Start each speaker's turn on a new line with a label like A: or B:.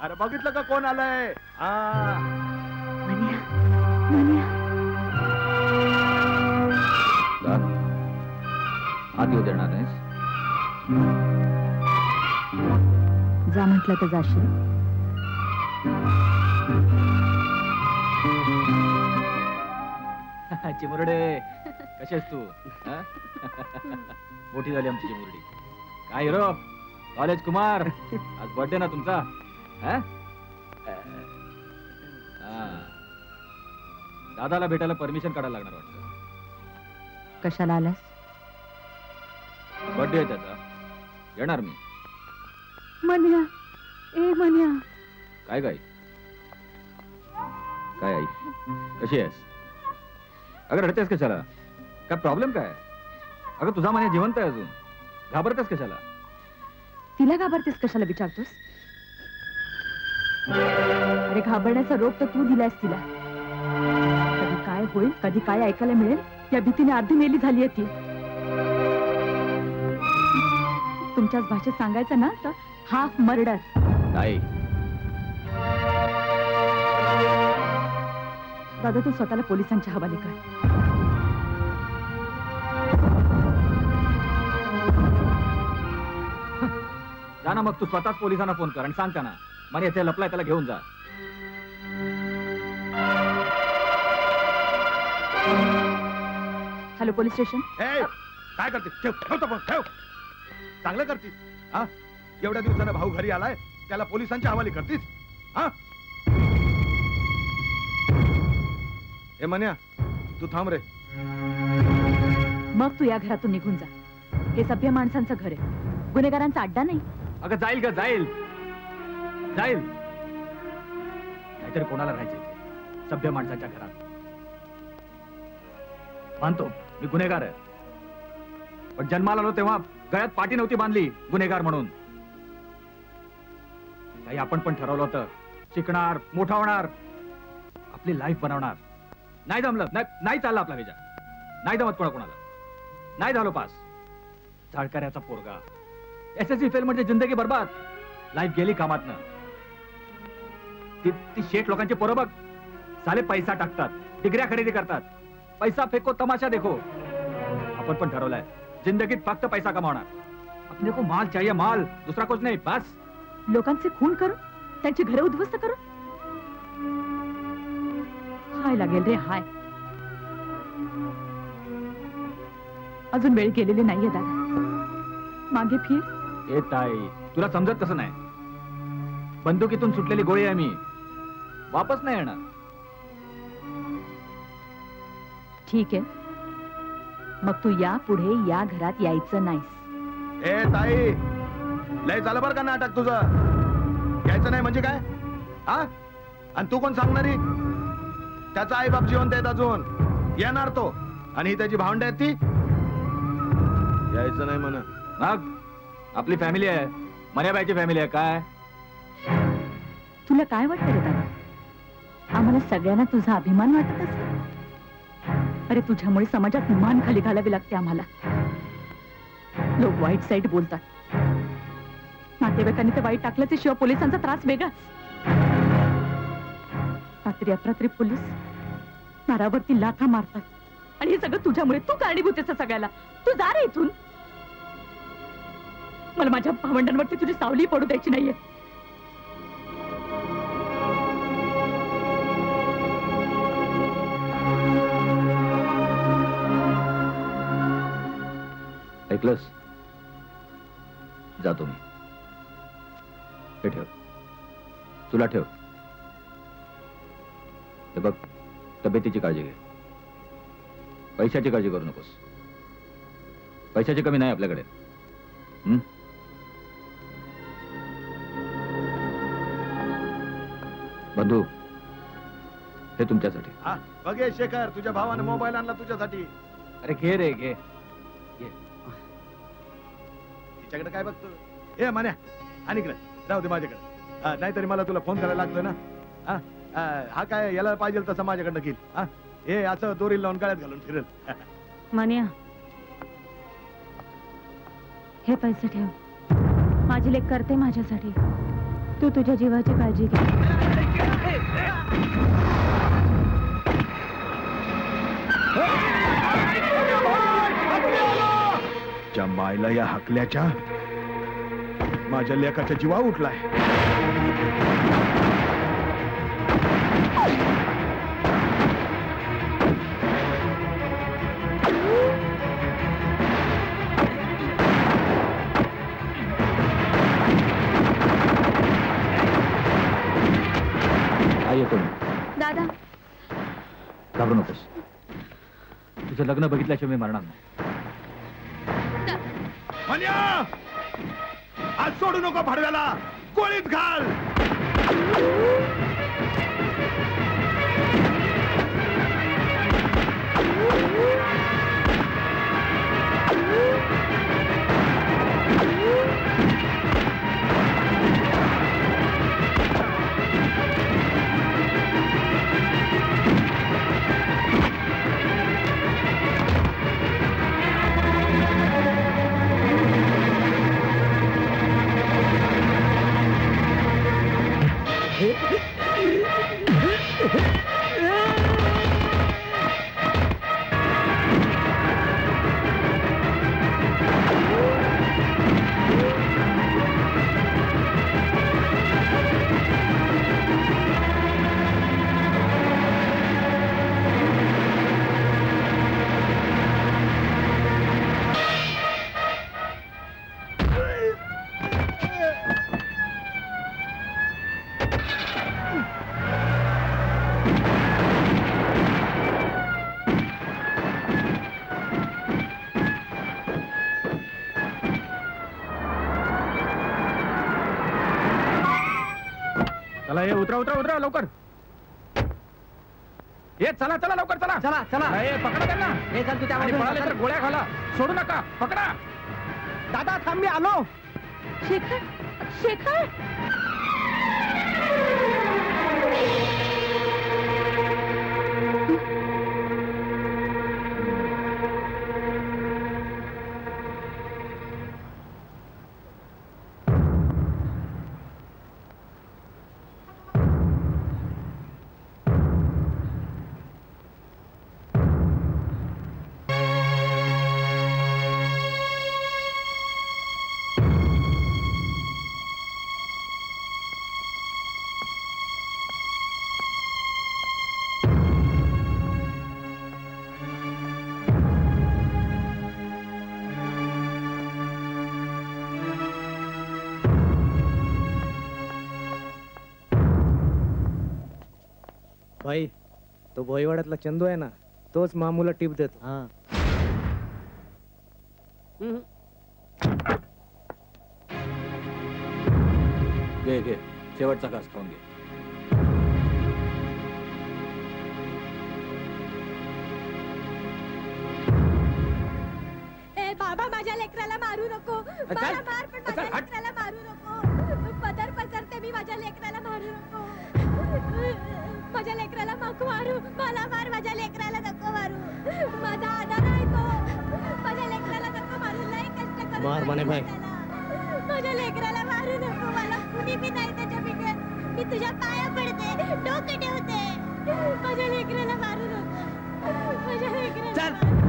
A: अरे बघितलं का कोण आलंय? हा.
B: मन्या मन्या.
C: का आत येऊ देणार नाहीस?
B: जा म्हटलं तर जाशील.
C: चिमुरडे कशी आहेस तू? हा? मोठी झाली आमची चिमुरडी. काय हिरो? कॉलेज कुमार. आज बर्थडे ना तुमचा. हा? हा. दादाला भेटायला परमिशन काढायला लागणार वाटतं.
B: कशाला आलास?
C: बर्थडे आहे त्याचा. येणार मी.
B: मन्या. ए मन्या.
C: काय काय काय आई? कशी आहेस? अगं रडतेस कशाला? काय प्रॉब्लेम काय? अगं तुझा मान्य जिवंत आहे अजून. घाबरतेस कशाला?
B: तिला घाबरतेस कशाला विचारतोस? अरे घाबरण्याचा रोग तर तू दिलास तिला. कधी काय होईल कधी काय ऐकायला मिळेल या भीतीने अर्धी मेली झाली ती. तुमच्याच भाषेत सांगायचं ना तर हाफ मर्डर
C: आई
B: दादा तू स्वतःला पोलिसांच्या हवाले कर.
C: ना मग तू स्वतःच पोलिसांना फोन कर आणि सांग त्यांना मला याच्या लपलाय त्याला घेऊन जा.
B: Hello police station?
A: ए, काय करते ठेव ठेवतो पण ठेव. चांगलं करतीस. हा? एवढ्या दिवसानं भाऊ घरी आलाय त्याला पोलिसांच्या हवाली करतीस? हा? ए मन्या तू थांब रे.
B: मग तू या घरातून निघून जा. हे सभ्य माणसांचं घर आहे. गुन्हेगारांचा अड्डा नाही.
C: अगं जाईल का जाईल. जाईल. नाहीतरी कोणाला राहायचे सभ्य माणसाच्या घरात. मानतो मी गुन्हेगार आहे. पण जन्माला आलो तेव्हा गळ्यात पाठी नव्हती बांधली गुन्हेगार म्हणून. काही आपण पण ठरवलं होतं. शिकणार मोठा होणार. आपली लाईफ बनवणार. नाही जमलं नाही- चाललं आपला विचार. नाही जमत कोणा कोणाला. नाही झालो पास. झाडकऱ्याचा पोरगा. एस एस सी फेल म्हणजे जिंदगी बरबाद. लाईफ गेली कामातनं. ती ती शेठ लोकांचे पोरं बघ. साले पैसा टाकतात डिग्र्या खरेदी करतात. पैसा फेको तमाशा देखो. आपण पण ठरवलंय. जिंदगीत फक्त पैसा कमावणार. अपने को माल चाहिए माल. दुसरा कुछ नाही बस.
B: लोकांचे खून करून त्यांची घरे उद्ध्वस्त करून. हाय लागेल रे हाय. अजून वेळ गेलेली नाहीये दादा. मागे फिर.
C: ए ताई तुला समजत कसं नाही. बंदुकीतून सुटलेली गोळी आहे मी. वापस नाही येणार.
B: ठीक आहे. मग तू या पुढे या घरात यायचं नाहीस.
A: ए ताई लय झालं बरं का नाटक तुझं? घ्यायचं नाही म्हणजे काय? हा? आणि तू कोण सांगणारी त्याचा आई बाप जिवंत आहेत अजून. येणार तो. आणि ही त्याची भावंड आहेत ती. यायचं नाही म्हण.
C: मग आपली फॅमिली आहे. मर्याबाईची फॅमिली आहे काय?
B: तुला काय वाटतं आम्हाला सगळ्यांना तुझा अभिमान वाटत असेल. अरे तुझ्यामुळे समाजात मान खाली घालावी लागते आम्हाला. लोक वाईट साईड बोलतात. नातेवाईकांनी ते वाईट टाकलं शिवाय पोलिसांचा त्रास वेगळाच. रात्री अपरात्री पोलीस नारावरती लाथा मारतात. आणि हे सगळं तुझ्यामुळे तू कारणीभूत आहेस सगळ्याला. तू जा रे इथून. मला माझ्या भावंडांवरती तुझी सावली पडू द्यायची नाहीये.
C: ऐकलंस जातो मी. हे ठेव. तुला ठेव. हे बघ तब्येतीची काळजी घे. पैशाची काळजी करू नकोस. पैशाची कमी नाही आपल्याकडे. हं? बंधू हे तुमच्यासाठी.
A: हा बघ हे शेखर तुझ्या भावाने मोबाईल आणला तुझ्यासाठी.
C: अरे घे रे घे.
A: तिच्याकडे काय बघतो ए मान्या. आणि इकडे. जाऊ दे माझ्याकडे. नाहीतरी मला तुला फोन करायला लागतो ना? हा? हा, काय याला पाहिजे तसं माझ्याकडनं घेईल हा? हे असं दोरी लावून गळ्यात घालून फिरेल.
B: मान्या हे पैसे ठेव. माझी लेख करते माझ्यासाठी. तू तुझ्या जीवाची काळजी घे.
A: त्या मायला या हकल्याच्या माझ्या लेकाचा जीवा उठलाय.
B: दादा.
C: घाबरू नकोस. तुझं लग्न बघितल्याशिवाय मी मरणार नाही.
A: आज सोडू नको भडव्याला गोळीत घाल Woo!
C: चला ये उतरा उतरा उतरा लवकर. ये चला चला लवकर चला. चला चला. ए पकडा त्यांना.
D: हे चल तू त्या
C: तर. गोळ्या घाला. सोडू नका. पकडा.
D: दादा थांब मी आलो.
B: शेखर शेखर.
D: तो भोईवाड्यातला चंदू आहे ना तोच मामूला टिप देतो.
C: घे घे. शेवटचा घास खाऊन घे.
E: ए बाबा माझ्या लेकराला मारू नको. मला मार पण माझ्या. लेकराला मारू नको. पदर पसरते मी माझ्या लेकराला मारू नको. माझ्या लेकराला नको मारू. मला मार माझ्या लेकराला नको मारू. माझा आधार आहे तो. माझ्या लेकराला नको मारू. लय कष्ट करून
D: मार म्हणे.
E: त्याला. माझ्या लेकराला मारू नको. मला कुणी बी नाही त्याच्या बिगर. मी तुझ्या पाया पडते. डोके ठेवते. माझ्या लेकराला मारू नको. माझ्या लेकराला
D: चल.
E: मारू नको.